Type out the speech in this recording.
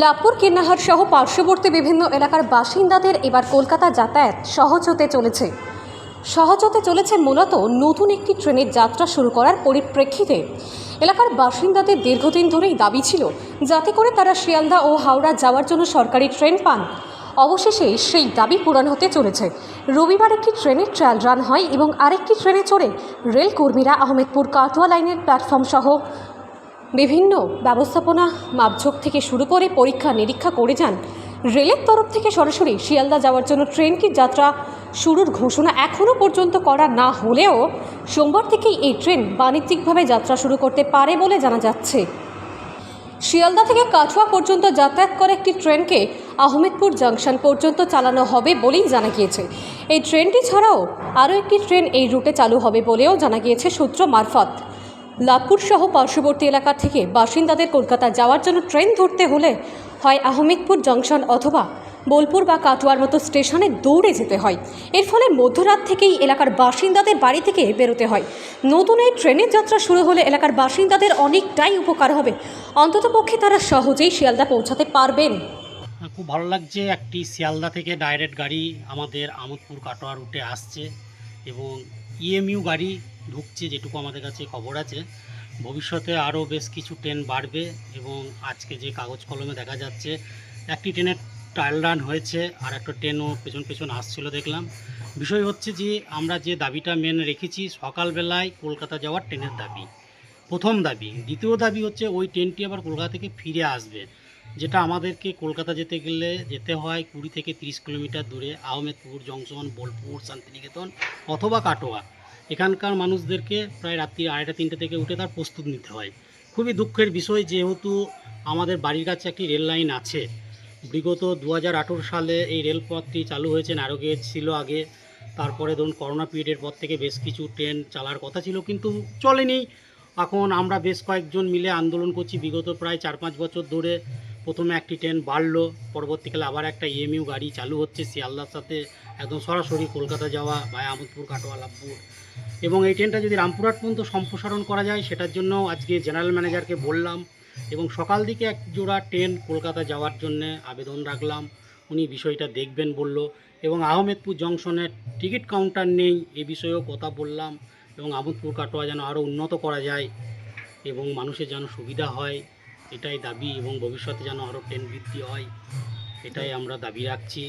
লাভপুর, কিন্নাহার সহ পার্শ্ববর্তী বিভিন্ন এলাকার বাসিন্দাদের এবার কলকাতা যাতায়াত সহজ হতে চলেছে। সহজ হতে চলেছে মূলত নতুন একটি ট্রেনের যাত্রা শুরু করার পরিপ্রেক্ষিতে। এলাকার বাসিন্দাদের দীর্ঘদিন ধরেই দাবি ছিল যাতে করে তারা শিয়ালদা ও হাওড়া যাওয়ার জন্য সরকারি ট্রেন পান। অবশেষে সেই দাবি পূরণ হতে চলেছে। রবিবার একটি ট্রেনের ট্রায়াল রান হয় এবং আরেকটি ট্রেনে চড়ে রেল কর্মীরা আহমেদপুর কাটোয়া লাইনের প্ল্যাটফর্ম সহ বিভিন্ন ব্যবস্থাপনা মাপঝোঁক থেকে শুরু করে পরীক্ষা নিরীক্ষা করে যান। রেলের তরফ থেকে সরাসরি শিয়ালদা যাওয়ার জন্য ট্রেনটির যাত্রা শুরুর ঘোষণা এখনও পর্যন্ত করা না হলেও সোমবার থেকেই এই ট্রেন বাণিজ্যিকভাবে যাত্রা শুরু করতে পারে বলে জানা যাচ্ছে। শিয়ালদা থেকে কাঠুয়া পর্যন্ত যাতায়াত করে একটি ট্রেনকে আহমেদপুর জাংশন পর্যন্ত চালানো হবে বলেই জানা গিয়েছে। এই ট্রেনটি ছাড়াও আরও একটি ট্রেন এই রুটে চালু হবে বলেও জানা গিয়েছে সূত্র মারফত। লাভপুর সহ পার্শ্ববর্তী এলাকা থেকে বাসিন্দাদের কলকাতা যাওয়ার জন্য ট্রেন ধরতে হলে হয় আহমেদপুর জংশন অথবা বোলপুর বা কাটোয়ার মতো স্টেশনে দৌড়ে যেতে হয়। এর ফলে মধ্যরাত থেকেই এলাকার বাসিন্দাদের বাড়ি থেকে বেরোতে হয়। নতুন এই ট্রেনের যাত্রা শুরু হলে এলাকার বাসিন্দাদের অনেকটাই উপকার হবে। অন্ততপক্ষে তারা সহজেই শিয়ালদা পৌঁছাতে পারবেন। খুব ভালো লাগছে একটি শিয়ালদা থেকে ডাইরেক্ট গাড়ি আমাদের আমোদপুর কাটোয়া রুটে আসছে এবং ইএমইউ গাড়ি ঢুকছে, যেটুকু আমাদের কাছে খবর আছে। ভবিষ্যতে আরও বেশ কিছু ট্রেন বাড়বে এবং আজকে যে কাগজ কলমে দেখা যাচ্ছে, একটি ট্রেনের ট্রায়াল রান হয়েছে আর একটা ট্রেনও পেছন পেছন আসছিল দেখলাম। বিষয় হচ্ছে যে, আমরা যে দাবিটা মেন রেখেছি, সকালবেলায় কলকাতা যাওয়ার ট্রেনের দাবি। প্রথম দাবি। দ্বিতীয় দাবি হচ্ছে, ওই ট্রেনটি আবার কলকাতা থেকে ফিরে আসবে, যেটা আমাদেরকে কলকাতা যেতে গেলে যেতে হয় কুড়ি থেকে তিরিশ কিলোমিটার দূরে, আহমেদপুর, জংশন, বোলপুর, শান্তিনিকেতন অথবা কাটোয়া। এখানকার মানুষদেরকে প্রায় রাত্রি আড়াইটা, তিনটে থেকে উঠে তার প্রস্তুত নিতে হয়। খুবই দুঃখের বিষয় যেহেতু আমাদের বাড়ির কাছে একটি রেল লাইন আছে। বিগত দু হাজার আঠেরো সালে এই রেলপথটি চালু হয়েছে ন্যারোগেজ ছিল আগে। তারপরে ধরুন করোনা পিরিয়ডের পর থেকে বেশ কিছু ট্রেন চালার কথা ছিল কিন্তু চলেনি। এখন আমরা বেশ কয়েকজন মিলে আন্দোলন করছি বিগত প্রায় চার পাঁচ বছর ধরে। প্রথমে একটি ট্রেন বাড়লো, পরবর্তীকালে আবার একটা ইএমইউ গাড়ি চালু হচ্ছে শিয়ালদার সাথে, একদম সরাসরি কলকাতা যাওয়া বা আমোদপুর, কাটোয়া, লাভপুর। এবং এই ট্রেনটা যদি রামপুরহাট পর্যন্ত সম্প্রসারণ করা যায়, সেটার জন্য আজকে জেনারেল ম্যানেজারকে বললাম এবং সকাল দিকে এক জোড়া ট্রেন কলকাতা যাওয়ার জন্য আবেদন রাখলাম। উনি বিষয়টা দেখবেন বলল এবং আহমেদপুর জংশনের টিকিট কাউন্টার নেই, এ বিষয়েও কথা বললাম এবং আহমেদপুর কাটোয়া যেন আরও উন্নত করা যায় এবং মানুষের যেন সুবিধা হয়। এটাই দাবি এবং ভবিষ্যতে যেন আরও ট্রেন বৃদ্ধি হয় এটাই আমরা দাবি রাখছি।